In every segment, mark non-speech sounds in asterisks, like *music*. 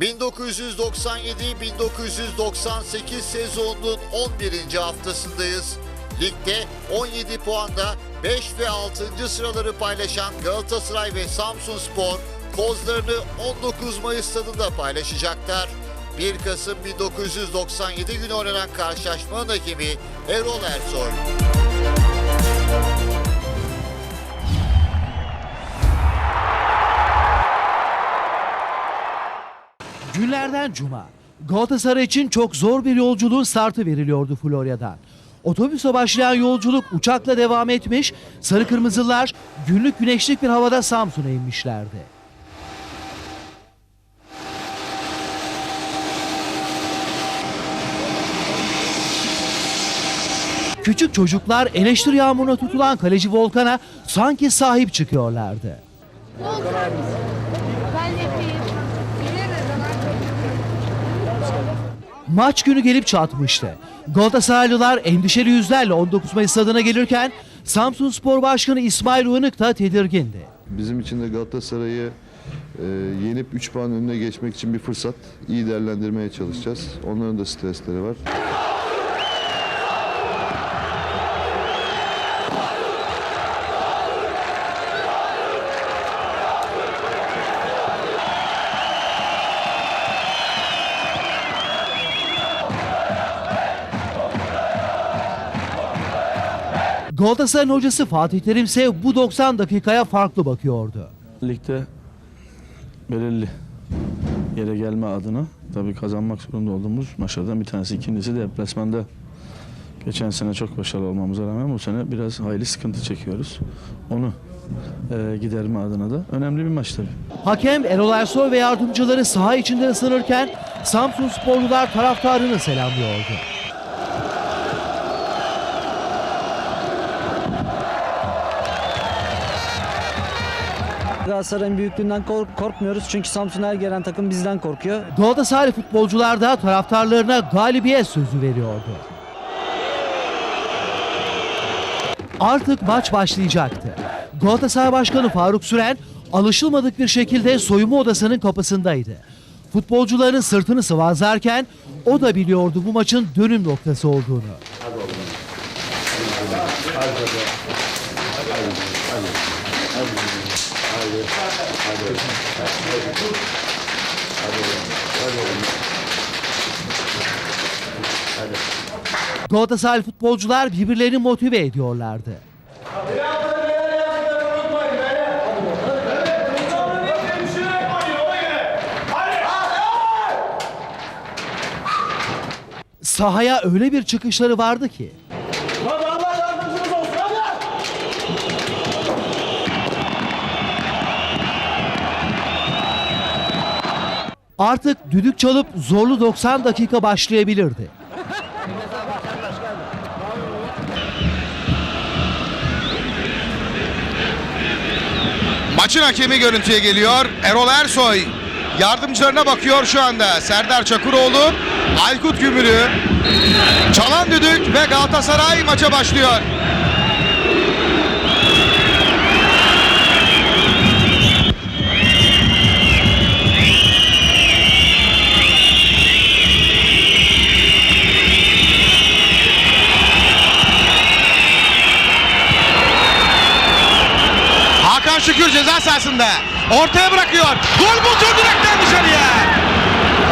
1997-1998 sezonunun 11. haftasındayız. Ligde 17 puanda 5 ve 6. sıraları paylaşan Galatasaray ve Samsun Spor kozlarını 19 Mayıs stadında paylaşacaklar. 1 Kasım 1997 günü oynanan karşılaşmanın hakemi Erol Ersoy. Günlerden cuma. Galatasaray için çok zor bir yolculuğun startı veriliyordu Florya'dan. Otobüse başlayan yolculuk uçakla devam etmiş, sarı kırmızılar günlük güneşlik bir havada Samsun'a inmişlerdi. Küçük çocuklar eleştir yağmuruna tutulan kaleci Volkan'a sanki sahip çıkıyorlardı. Ben Maç günü gelip çatmıştı. Galatasaraylılar endişeli yüzlerle 19 Mayıs adına gelirken Samsun Spor Başkanı İsmail Uyanık da tedirgindi. Bizim için de Galatasaray'ı e, yenip 3 puan önüne geçmek için bir fırsat. İyi değerlendirmeye çalışacağız. Onların da stresleri var. Galatasaray'ın hocası Fatih Terim ise bu 90 dakikaya farklı bakıyordu. Ligde belirli yere gelme adına tabii kazanmak zorunda olduğumuz maçlardan bir tanesi. İkincisi de deplasmanda geçen sene çok başarılı olmamıza rağmen bu sene biraz hayli sıkıntı çekiyoruz. Onu eee, giderme adına da önemli bir maç tabii. Hakem Erol Ersoy ve yardımcıları saha içinde ısınırken Samsun sporlular taraftarını selamlıyordu. Galatasaray'ın büyüklüğünden kork- korkmuyoruz çünkü Samsun her gelen takım bizden korkuyor. Galatasaray futbolcular da taraftarlarına galibiyet sözü veriyordu. Artık maç başlayacaktı. Galatasaray Başkanı Faruk Süren alışılmadık bir şekilde soyunma odasının kapısındaydı. Futbolcuların sırtını sıvazlarken o da biliyordu bu maçın dönüm noktası olduğunu. Galatasaray futbolcular birbirlerini motive ediyorlardı. Sahaya öyle bir çıkışları vardı ki. Artık düdük çalıp zorlu 90 dakika başlayabilirdi. Maçın hakemi görüntüye geliyor. Erol Ersoy yardımcılarına bakıyor şu anda. Serdar Çakuroğlu, Aykut Gümülü, Çalan Düdük ve Galatasaray maça başlıyor. Şükür ceza sahasında. Ortaya bırakıyor. Gol buldu direkten dışarıya.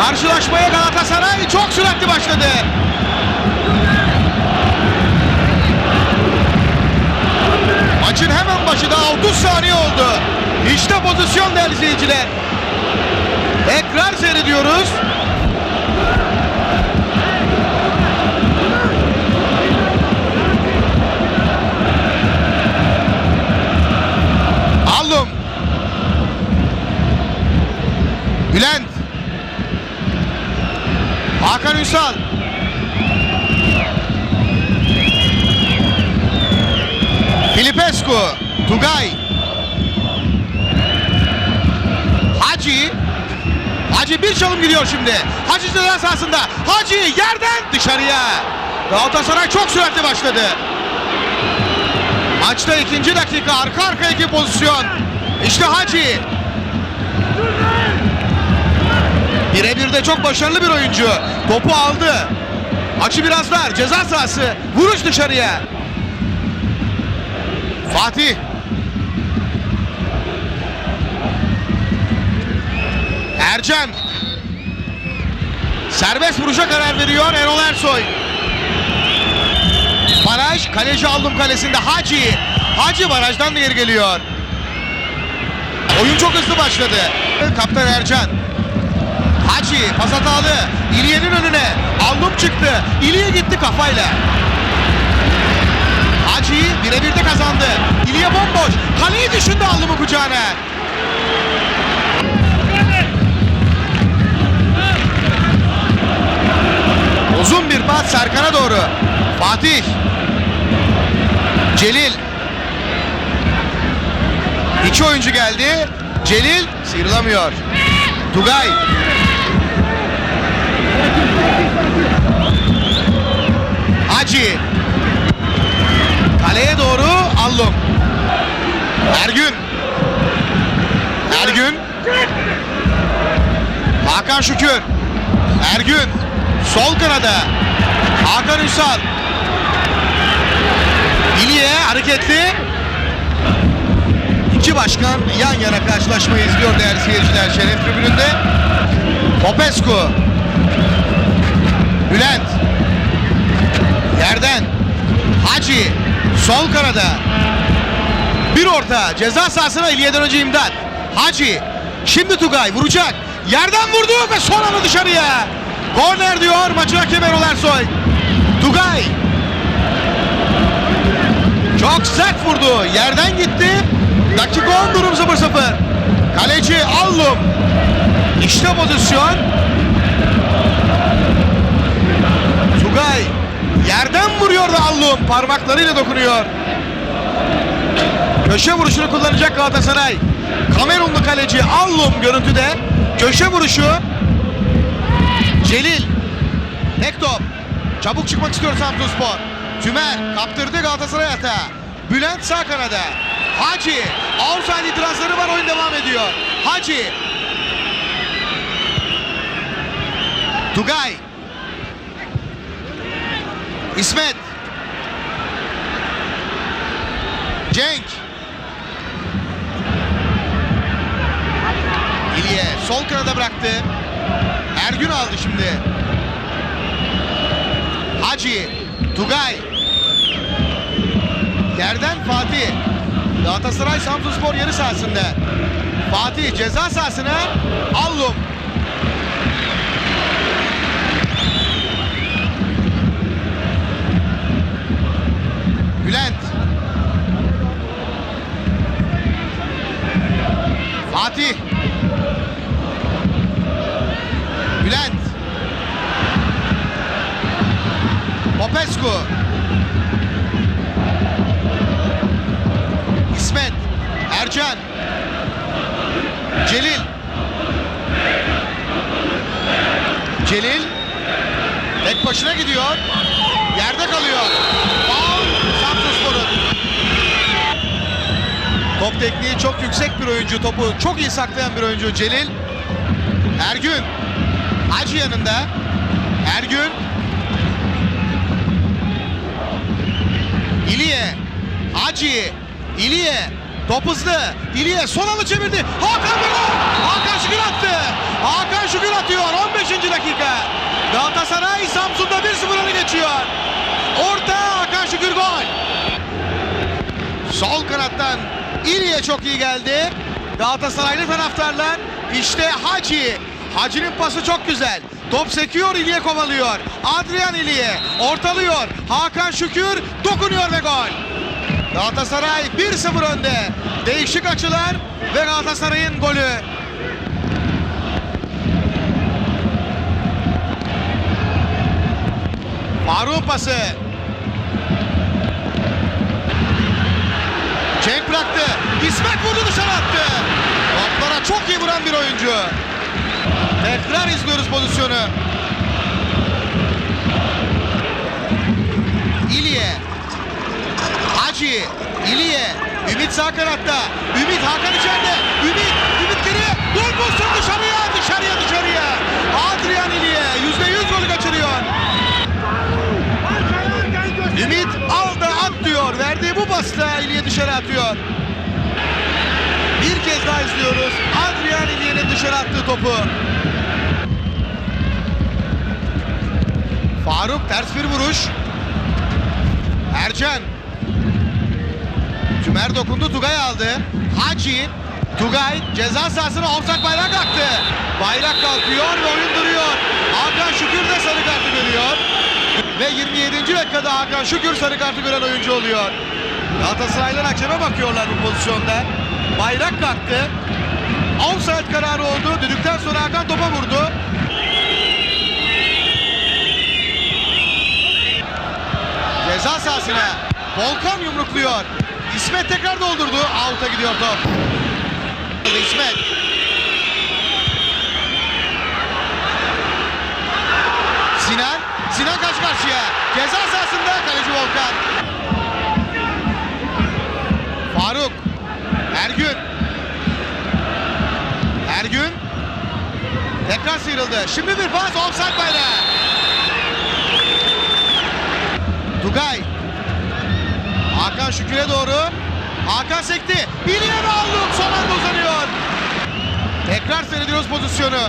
Karşılaşmaya Galatasaray çok süratli başladı. Maçın hemen başı daha 30 saniye oldu. İşte pozisyon değerli izleyiciler. Tekrar seyrediyoruz. Bülent. Hakan Ünsal. Filipescu. Tugay. Hacı. Hacı bir çalım gidiyor şimdi. Hacı ceza sahasında. Hacı yerden dışarıya. Galatasaray çok süratli başladı. Maçta ikinci dakika arka arkaya iki pozisyon. İşte Hacı. Bir yerde çok başarılı bir oyuncu. Topu aldı. Açı biraz dar. Ceza sahası. Vuruş dışarıya. Fatih. Ercan. Serbest vuruşa karar veriyor Erol Ersoy. Baraj kaleci aldım kalesinde Hacı. Hacı barajdan da geri geliyor. Oyun çok hızlı başladı. Kaptan Ercan. Hacı pas hatalı. İliye'nin önüne. Allum çıktı. İliye gitti kafayla. Hacı birebir de kazandı. İliye bomboş. Kaleyi düşündü Allum'u kucağına. Uzun bir pas Serkan'a doğru. Fatih. Celil. İki oyuncu geldi. Celil sıyrılamıyor. Tugay. Hacı. Kaleye doğru Allum. Ergün. Ergün. Hakan Şükür. Ergün. Sol kanada. Hakan Ünsal. İliye hareketli. İki başkan yan yana karşılaşmayı izliyor değerli seyirciler şeref tribününde. Popescu. Bülent. Yerden. Hacı. Sol kanada. Bir orta ceza sahasına İlye'den önce imdat. Hacı. Şimdi Tugay vuracak. Yerden vurdu ve son anda dışarıya. Korner diyor maçın hakemi Erol Ersoy. Tugay. Çok sert vurdu. Yerden gitti. Dakika 10 durum 0-0. Kaleci Allum. İşte pozisyon. Tugay. Yerden vuruyor da Allum. Parmaklarıyla dokunuyor. Köşe vuruşunu kullanacak Galatasaray. Kamerunlu kaleci Allum görüntüde. Köşe vuruşu. Celil. Tek top. Çabuk çıkmak istiyor Samsunspor. Tümer kaptırdı Galatasaray hata. Bülent sağ kanada. Hacı. Offside itirazları var oyun devam ediyor. Hacı. Tugay. İsmet. Cenk. İlye sol kanada bıraktı. Ergün aldı şimdi. Hacı. Tugay. Yerden Fatih. Galatasaray Samsunspor yarı sahasında. Fatih ceza sahasına. Allum. Bülent. Fatih. Bülent. Popescu. İsmet. Ercan. Celil. Celil. Tek başına gidiyor. Yerde kalıyor. Tekniği çok yüksek bir oyuncu. Topu çok iyi saklayan bir oyuncu Celil. Ergün. Hacı yanında. Ergün. İliye. Hacı. İliye. Top hızlı. İliye son alı çevirdi. Hakan bir gol. Hakan Şükür attı. Hakan Şükür atıyor. 15. dakika. Galatasaray Samsun'da 1-0 öne geçiyor. Orta Hakan Şükür gol. Sol kanattan İliye çok iyi geldi. Galatasaraylı taraftarlar işte Hacı. Hacı'nın pası çok güzel. Top sekiyor İliye kovalıyor. Adrian İliye ortalıyor. Hakan Şükür dokunuyor ve gol. Galatasaray 1-0 önde. Değişik açılar ve Galatasaray'ın golü. Faruk pası. Cenk bıraktı. İsmet vurdu dışarı attı. Toplara çok iyi vuran bir oyuncu. Tekrar izliyoruz pozisyonu. İliye. Hacı. İliye. Ümit sağ kanatta. Ümit Hakan içeride. Ümit. Ümit geriye. Gol pozisyonu dışarıya. Dışarıya dışarıya. dışarı atıyor. Bir kez daha izliyoruz. Adrian İlye'nin dışarı attığı topu. Faruk ters bir vuruş. Ercan. Tümer dokundu. Tugay aldı. Hacı. Tugay ceza sahasına omsak bayrak aktı. Bayrak kalkıyor ve oyun duruyor. Hakan Şükür de sarı kartı görüyor. Ve 27. dakikada Hakan Şükür sarı kartı gören oyuncu oluyor. Galatasaraylılar hakeme bakıyorlar bu pozisyonda. Bayrak kalktı. Offside kararı oldu. Düdükten sonra Hakan topa vurdu. Ceza sahasına Volkan yumrukluyor. İsmet tekrar doldurdu. Out'a gidiyor top. İsmet. Sinan. Sinan karşı karşıya. Ceza sahasında kaleci Volkan. Faruk. Ergün. Ergün. Tekrar sıyrıldı. Şimdi bir pas offside bayrağı. Tugay. Hakan Şükür'e doğru. Hakan sekti. İliye ve Allum son anda uzanıyor. Tekrar seyrediyoruz pozisyonu.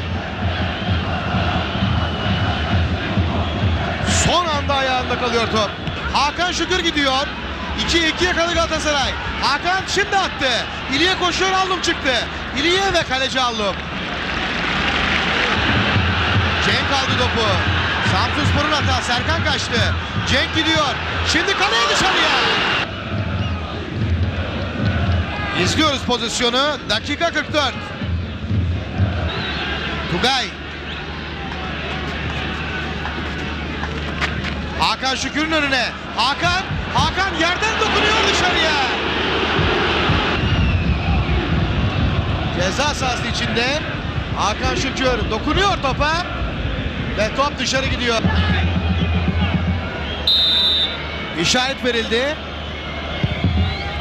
Son anda ayağında kalıyor top. Hakan Şükür gidiyor. 2'ye 2 yakaladı Galatasaray. Hakan şimdi attı. İliye koşuyor Allum çıktı. İliye ve kaleci Allum. Cenk aldı topu. Samsun Spor'un hata. Serkan kaçtı. Cenk gidiyor. Şimdi kaleye dışarıya. İzliyoruz pozisyonu. Dakika 44. Tugay. Hakan Şükür'ün önüne. Hakan. Hakan yerden dokunuyor dışarıya. Ceza sahası içinde. Hakan Şükür dokunuyor topa. Ve top dışarı gidiyor. İşaret verildi.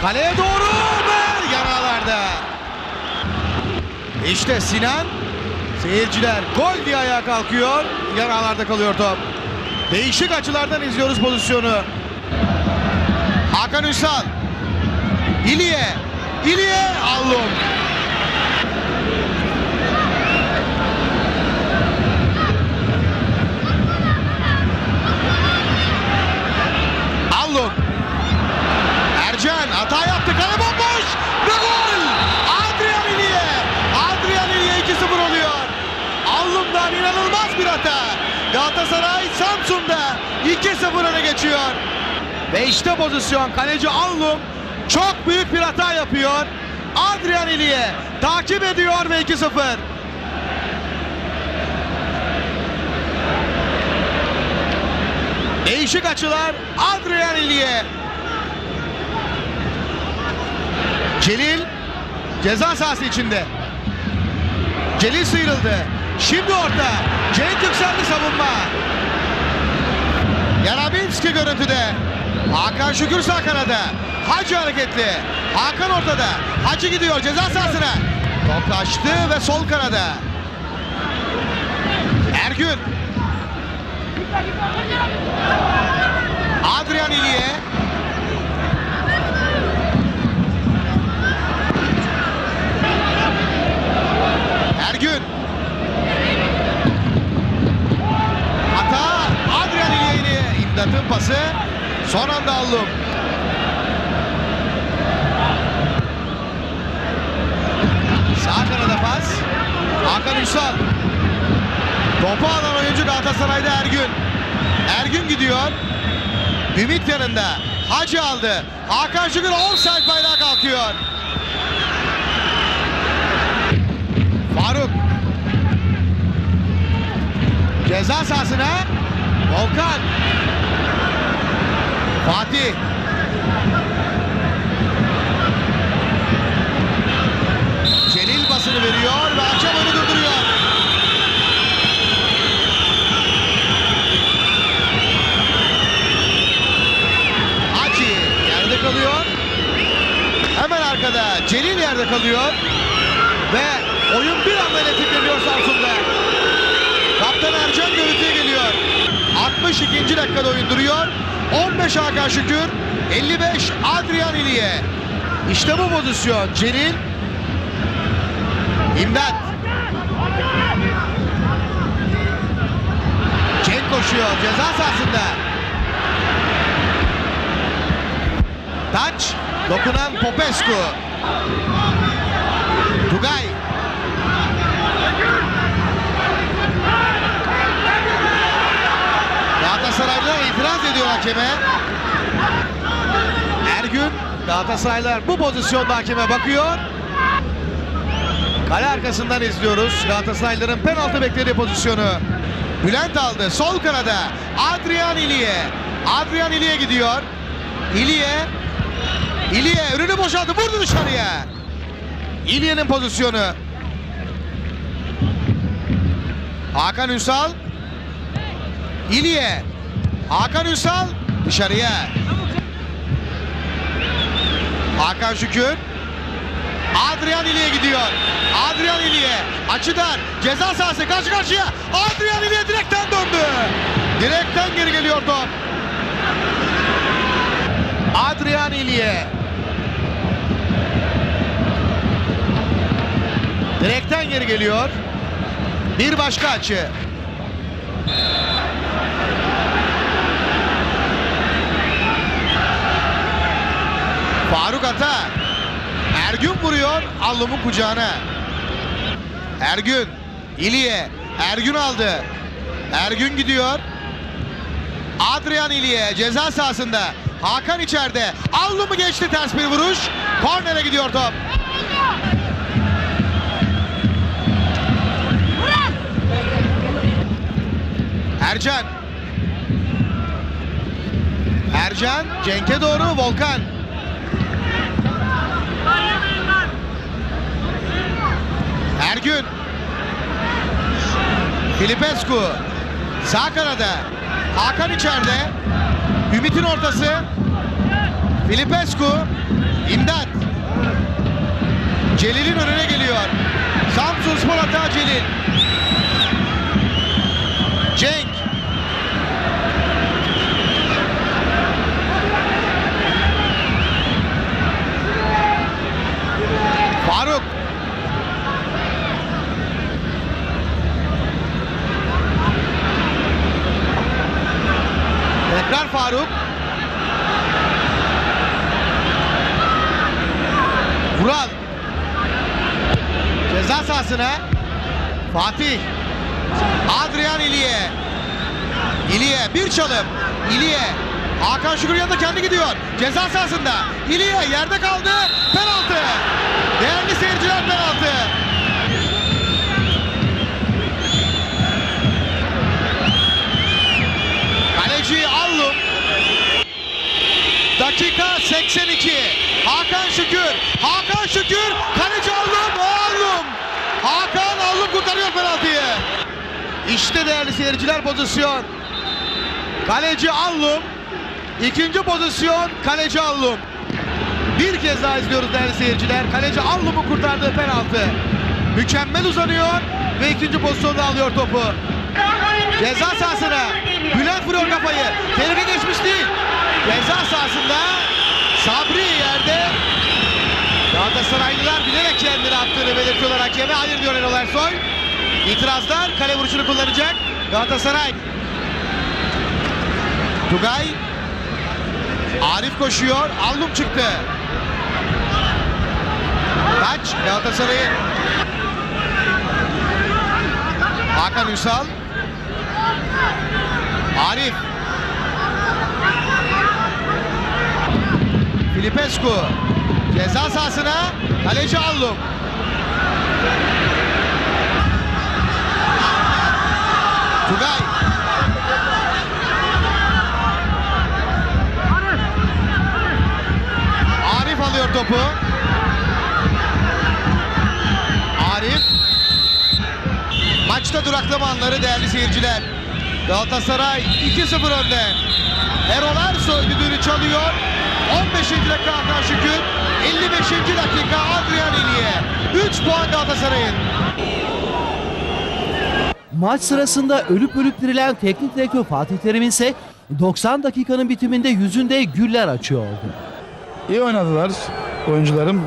Kaleye doğru ve yanağlarda. İşte Sinan. Seyirciler gol diye ayağa kalkıyor. Yanağlarda kalıyor top. Değişik açılardan izliyoruz pozisyonu. Hakan Ünsal. İliye. İliye Allum. Allum. Ercan hata yaptı. Kale bomboş. Ve gol. Adrian İliye. Adrian İliye 2-0 oluyor. Allum'dan inanılmaz bir hata. Galatasaray Samsun'da 2-0 öne geçiyor. Ve işte pozisyon. Kaleci Allum çok büyük bir hata yapıyor. Adrian İliye takip ediyor ve 2-0. Değişik açılar Adrian İliye. Celil ceza sahası içinde. Celil sıyrıldı. Şimdi orta. Cenk yükseldi savunma. Yarabinski görüntüde. Hakan Şükür sağ kanada. Hacı hareketli. Hakan ortada. Hacı gidiyor ceza sahasına. Top kaçtı ve sol kanada. Ergün. Adrian İliye. Ergün. Hata Adrian İliye'ni imdatın pası. Son anda Allum. Sağ kanada pas. Hakan Ünsal. Topu alan oyuncu Galatasaray'da Ergün. Ergün gidiyor. Ümit yanında. Hacı aldı. Hakan Şükür offside bayrağı kalkıyor. Faruk. Ceza sahasına. Volkan. Fatih. Celil basını veriyor ve hakem onu durduruyor. Hacı yerde kalıyor. Hemen arkada Celil yerde kalıyor. Ve oyun bir anda elektrikleniyor Samsun'da. Kaptan Ercan görüntüye geliyor. 62. dakikada oyun duruyor. 15 Hakan Şükür, 55 Adrian İliye. İşte bu pozisyon. Celil İmdat. Cenk koşuyor ceza sahasında. Taç. Dokunan Popescu. Tugay. Galatasaraylılar itiraz ediyor hakeme. Ergün Galatasaraylılar bu pozisyonda hakeme bakıyor. Kale arkasından izliyoruz. Galatasaraylıların penaltı beklediği pozisyonu. Bülent aldı. Sol kanada. Adrian İliye. Adrian İliye gidiyor. İliye. İliye önünü boşalttı. Vurdu dışarıya. İliye'nin pozisyonu. Hakan Ünsal. İliye. Hakan Ünsal dışarıya. Hakan Şükür. Adrian İliye gidiyor. Adrian İliye açıdan ceza sahası karşı karşıya. Adrian İliye direkten döndü. Direkten geri geliyor top. Adrian İliye. Direkten geri geliyor. Bir başka açı. Faruk Ata. Ergün vuruyor Allum'un kucağına. Ergün. İliye. Ergün aldı. Ergün gidiyor. Adrian İliye ceza sahasında. Hakan içeride. Allum'u geçti ters bir vuruş. Kornere gidiyor top. Ercan. Ercan Cenk'e doğru Volkan. Ergün. Filipescu. Sağ kanada. Hakan içeride. Ümit'in ortası. Filipescu. İmdat. Celil'in önüne geliyor. Samsun Spor hata Celil. Cenk. Faruk. Tekrar Faruk. Vural. Sahasına. Fatih. Adrian İliye. İliye bir çalım. İliye. Hakan Şükür yanında kendi gidiyor. Ceza sahasında. İliye yerde kaldı. Penaltı. Değerli seyirciler penaltı. Kaleci Allum. Dakika 82. Hakan Şükür. Hakan Şükür. Kaleci Allum. O Allum. Hakan Allum kurtarıyor penaltıyı. İşte değerli seyirciler pozisyon. Kaleci Allum. İkinci pozisyon kaleci Allum. Bir kez daha izliyoruz değerli seyirciler. Kaleci Allum'un kurtardığı penaltı. Mükemmel uzanıyor ve ikinci pozisyonda alıyor topu. Ceza sahasına Bülent vuruyor kafayı. Tehlike geçmiş değil. Ceza sahasında Sabri yerde. Galatasaraylılar bilerek kendini attığını belirtiyorlar hakeme. Hayır diyor Erol Ersoy. İtirazlar kale vuruşunu kullanacak Galatasaray. Tugay. Arif koşuyor. Allum çıktı. Taç Galatasaray'ın. Hakan Ünsal. Arif. Filipescu. Ceza sahasına kaleci Allum. Tugay. Arif alıyor topu. Arif. Maçta duraklama anları değerli seyirciler. Galatasaray 2-0 önde. Erol Ersoy düdüğünü çalıyor. 15. dakika Hakan Şükür. 55. dakika Adrian İliye. 3 puan Galatasaray'ın. Maç sırasında ölüp ölüp dirilen teknik direktör Fatih Terim ise 90 dakikanın bitiminde yüzünde güller açıyordu. İyi oynadılar oyuncularım.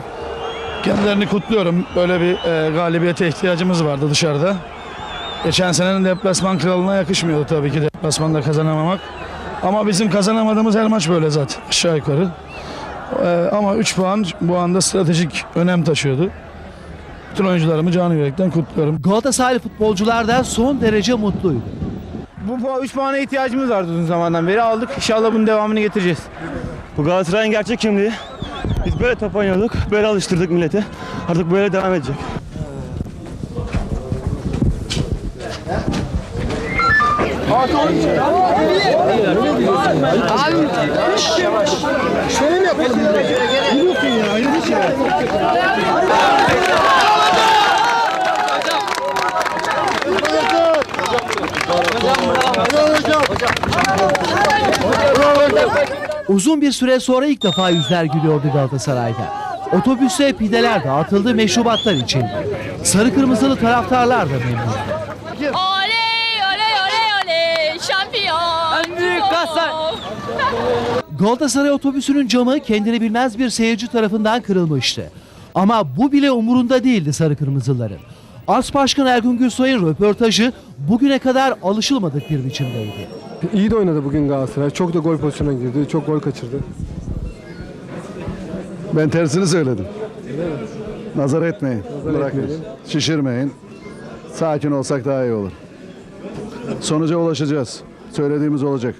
Kendilerini kutluyorum. Böyle bir e, galibiyete ihtiyacımız vardı dışarıda. Geçen senenin deplasman kralına yakışmıyordu tabii ki deplasmanda kazanamamak. Ama bizim kazanamadığımız her maç böyle zaten aşağı yukarı. E, ama 3 puan bu anda stratejik önem taşıyordu. Bütün oyuncularımı canı yürekten kutluyorum. Galatasaraylı futbolcular da son derece mutluydu. Bu 3 puana ihtiyacımız vardı uzun zamandan beri aldık. İnşallah bunun devamını getireceğiz. Bu Galatasaray'ın gerçek kimliği. Biz böyle top oynuyorduk, böyle alıştırdık milleti. Artık böyle devam edecek. Uzun bir süre sonra ilk defa yüzler gülüyordu Galatasaray'da. Otobüse pideler dağıtıldı, meşrubatlar içildi. Sarı kırmızılı taraftarlar da memnun. Büyük *laughs* Galatasaray otobüsünün camı kendini bilmez bir seyirci tarafından kırılmıştı. Ama bu bile umurunda değildi sarı kırmızıların. Ars Başkan Ergun Gülsoy'un röportajı bugüne kadar alışılmadık bir biçimdeydi. İyi de oynadı bugün Galatasaray. Çok da gol pozisyonuna girdi. Çok gol kaçırdı. Ben tersini söyledim. Nazar etmeyin. Bırakın. Şişirmeyin. Sakin olsak daha iyi olur. Sonuca ulaşacağız. Söylediğimiz olacak.